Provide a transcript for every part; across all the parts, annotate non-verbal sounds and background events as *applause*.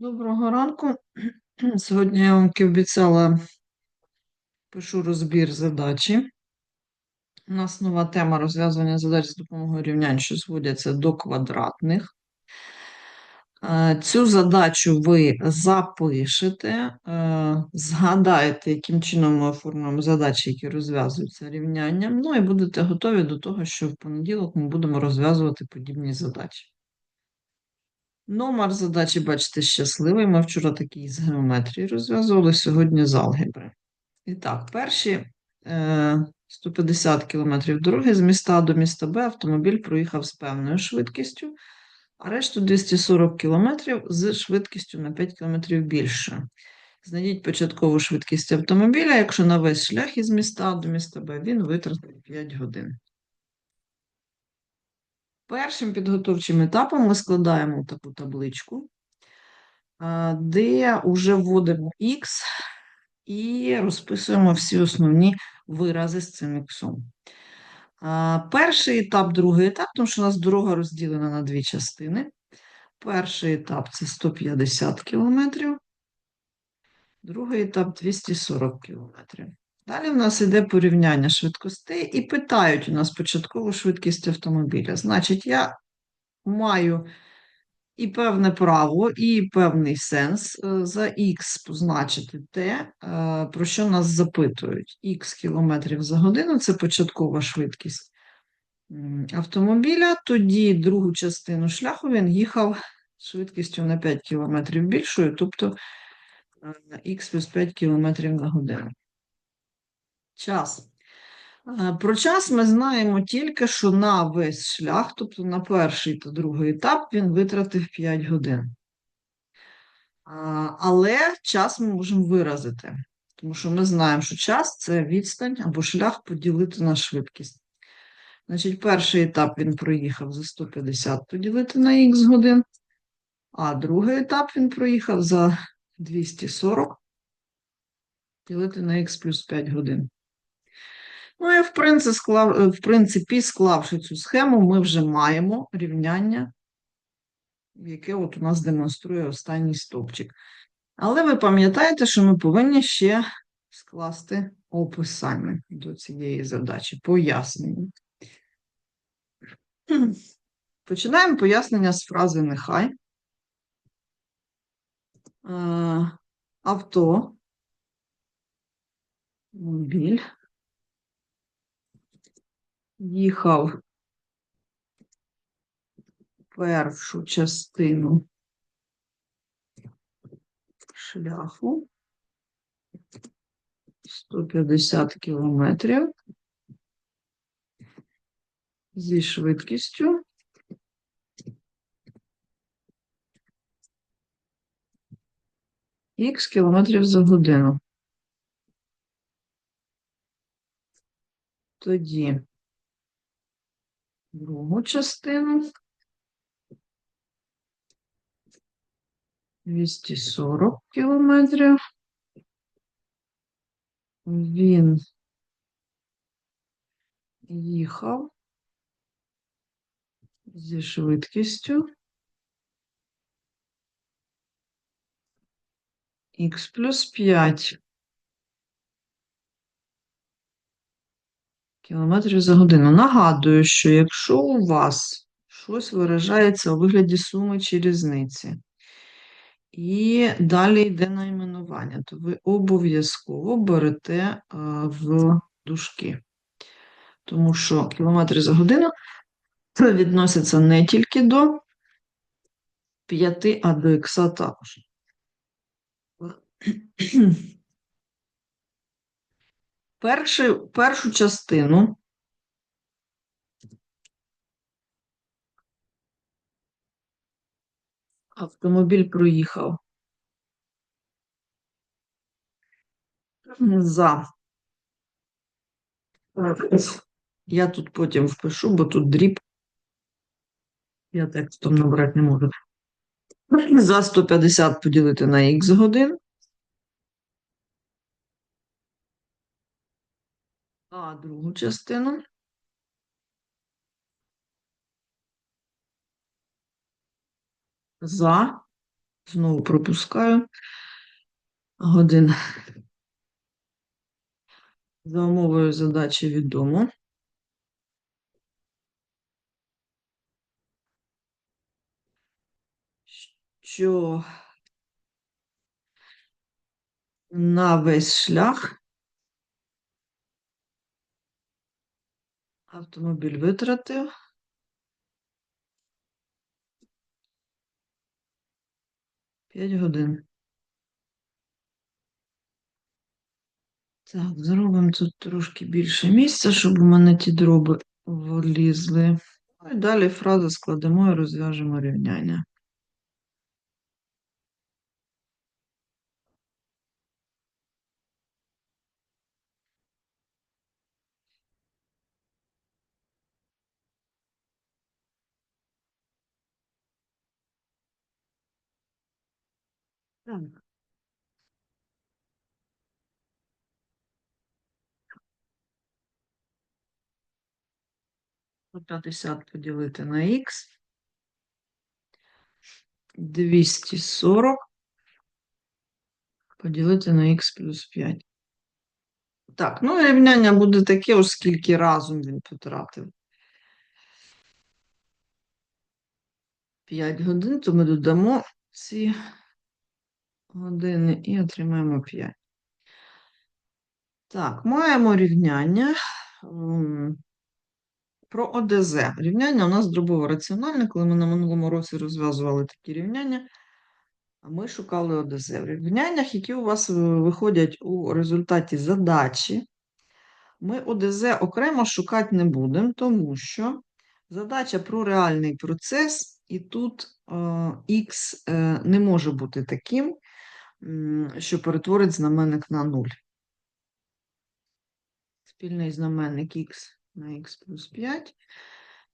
Доброго ранку. *clears throat* Сьогодні я вам обіцяла пишу розбір задачі. У нас нова тема розв'язування задач з допомогою рівнянь, що зводяться до квадратних. Е, Цю задачу ви запишете, е, згадаєте, яким чином ми оформимо задачі, які розв'язуються рівнянням. Ну і будете готові до того, що в понеділок ми будемо розв'язувати подібні задачі. Номер задачі, бачите, щасливий. Ми вчора такий з геометрії розв'язували, сьогодні з алгебри. І так, перші е, 150 км дороги з міста до міста Б автомобіль проїхав з певною швидкістю, а решту 240 км з швидкістю на 5 км більше. Знайдіть початкову швидкість автомобіля, якщо на весь шлях із міста до міста Б він витратить 5 годин. Першим підготовчим етапом ми складаємо таку табличку, де вже вводимо х і розписуємо всі основні вирази з цим х. Перший етап, другий етап, тому що у нас дорога розділена на дві частини. Перший етап це 150 кілометрів, другий етап 240 кілометрів. Далі в нас йде порівняння швидкостей і питають у нас початкову швидкість автомобіля. Значить, я маю і певне право, і певний сенс е, за х позначити те, е, про що нас запитують. Х кілометрів за годину це початкова швидкість автомобіля. Тоді другу частину шляху він їхав швидкістю на 5 кілометрів більшою, тобто е, х плюс 5 кілометрів на годину. Час. Е, Про час ми знаємо тільки, що на весь шлях, тобто на перший та другий етап, він витратив 5 годин. Але час ми можемо виразити, тому що ми знаємо, що час це відстань або шлях поділити на швидкість. Значить, перший етап він проїхав за 150 поділити на х годин, а другий етап він проїхав за 240 ділити на х плюс 5 годин. Ну і в принципі, склав, в принципі, склавши цю схему, ми вже маємо рівняння, яке от у нас демонструє останній стовпчик. Але ви пам'ятаєте, що ми повинні ще скласти описання до цієї задачі, пояснення. Починаємо пояснення з фрази нехай. Е, Авто, мобіль, їхав першу частину шляху. 150 кілометрів. Зі швидкістю. Х кілометрів за годину. Тоді другу частину 240 кілометрів. Він їхав зі швидкістю х плюс 5 кілометрів за годину. Нагадую, що якщо у вас щось виражається у вигляді суми чи різниці, і далі йде найменування, то ви обов'язково берете е, в дужки. Тому що кілометри за годину це відноситься не тільки до 5, а до х також. Першу, першу частину автомобіль проїхав за. Я тут потім впишу, бо тут дріб. Я текстом набрати не можу. За 150 поділити на х годин. А другу частину. За Знову пропускаю. Годин. За умовою задачі відомо. Що на весь шлях автомобіль витратив 5 годин. Так, зробимо тут трошки більше місця, щоб у мене ті дроби влізли. Ну і далі фразу складемо і розв'яжемо рівняння. Так. 150 поділити на х. 240 поділити на х плюс 5. Так, ну рівняння буде таке, оскільки разом він потратив 5 годин, то ми додамо ці години і отримаємо 5. Так, маємо рівняння про ОДЗ. Рівняння у нас дробово раціональне, коли ми на минулому році розв'язували такі рівняння, а ми шукали ОДЗ. В рівняннях, які у вас е, виходять у результаті задачі, ми ОДЗ окремо шукати не будемо, тому що задача про реальний процес, і тут х не може бути таким, що перетворить знаменник на 0. Спільний знаменник х на х плюс 5,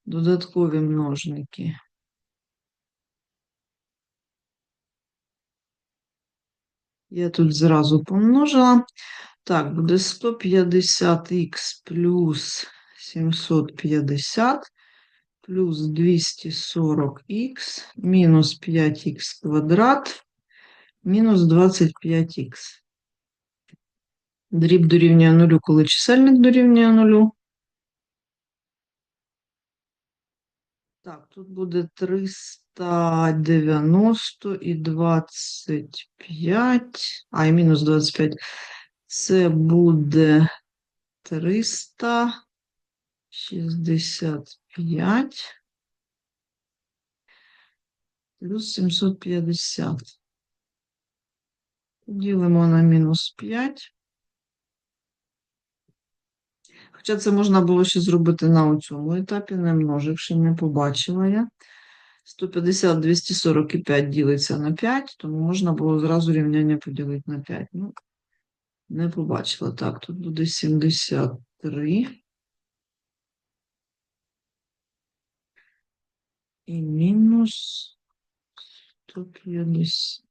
додаткові множники. Я тут зразу помножила. Так, буде 150х плюс 750 плюс 240х мінус 5х квадрат мінус 25х. Дріб дорівнює нулю, коли чисельник дорівнює нулю. Так, тут буде 390 і 25, а, і мінус 25. Це буде 365 плюс 750. Ділимо на мінус 5. Хоча це можна було ще зробити на цьому етапі, не множивши, не побачила я. 150, 245 ділиться на 5, тому можна було зразу рівняння поділити на 5. Ну, не побачила. Так, тут буде 73. І мінус 150.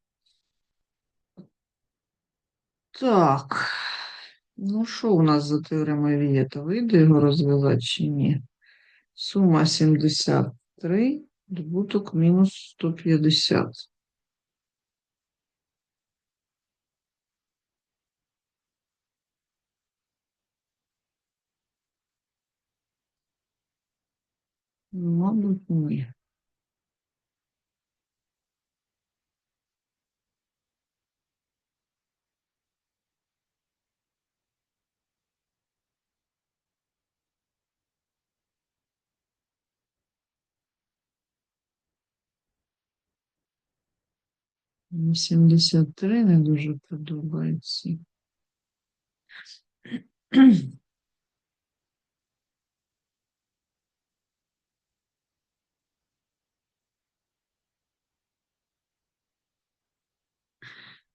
Так. Ну, що у нас за теоремою Вієта? Вийде його розв'язати чи ні? Сума 73, добуток мінус 150. Мабуть, ні. 73 не дуже подобається.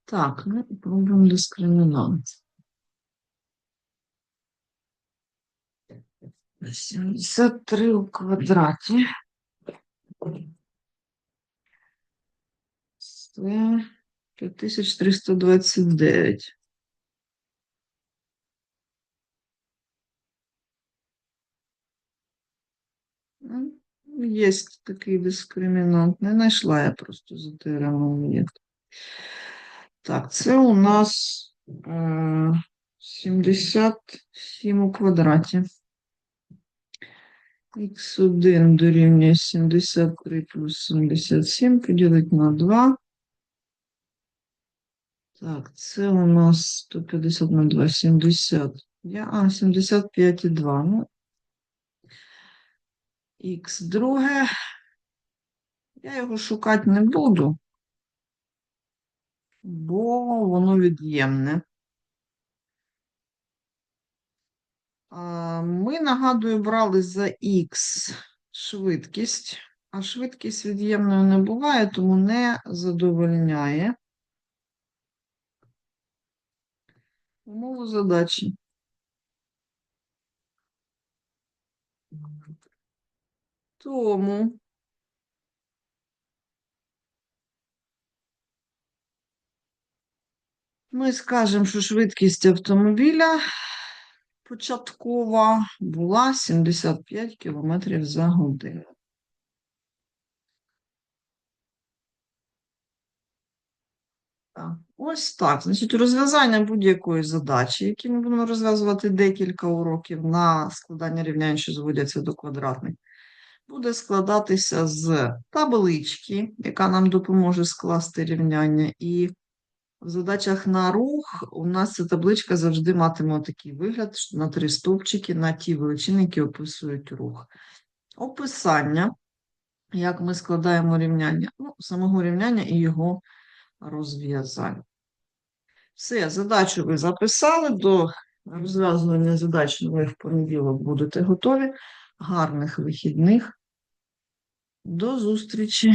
Так, ну пробуємо дискримінант. 73 у квадраті. Це 5329. Ну, є такий дискримінант. Не знайшла я просто за теоремом є. Так, це у нас е, 77 у квадраті. Х1 дорівнює 73 плюс 77 поділити на 2. Так, це у нас 150 на 2, 70. Я, а, 75,2. Ну, х друге. Я його шукати не буду, бо воно від'ємне. Ми, нагадую, брали за х швидкість, а швидкість від'ємною не буває, тому не задовольняє умову задачі. Тому ми скажемо, що швидкість автомобіля початкова була 75 км за годину. Ось так. Значить, розв'язання будь-якої задачі, які ми будемо розв'язувати декілька уроків на складання рівнянь, що зводяться до квадратних, буде складатися з таблички, яка нам допоможе скласти рівняння. І в задачах на рух у нас ця табличка завжди матиме такий вигляд на три стовпчики на ті величини, які описують рух. Описання, як ми складаємо рівняння, ну, самого рівняння і його розв'язання. Все, задачу ви записали. До розв'язування задач ви в понеділок будете готові. Гарних вихідних. До зустрічі!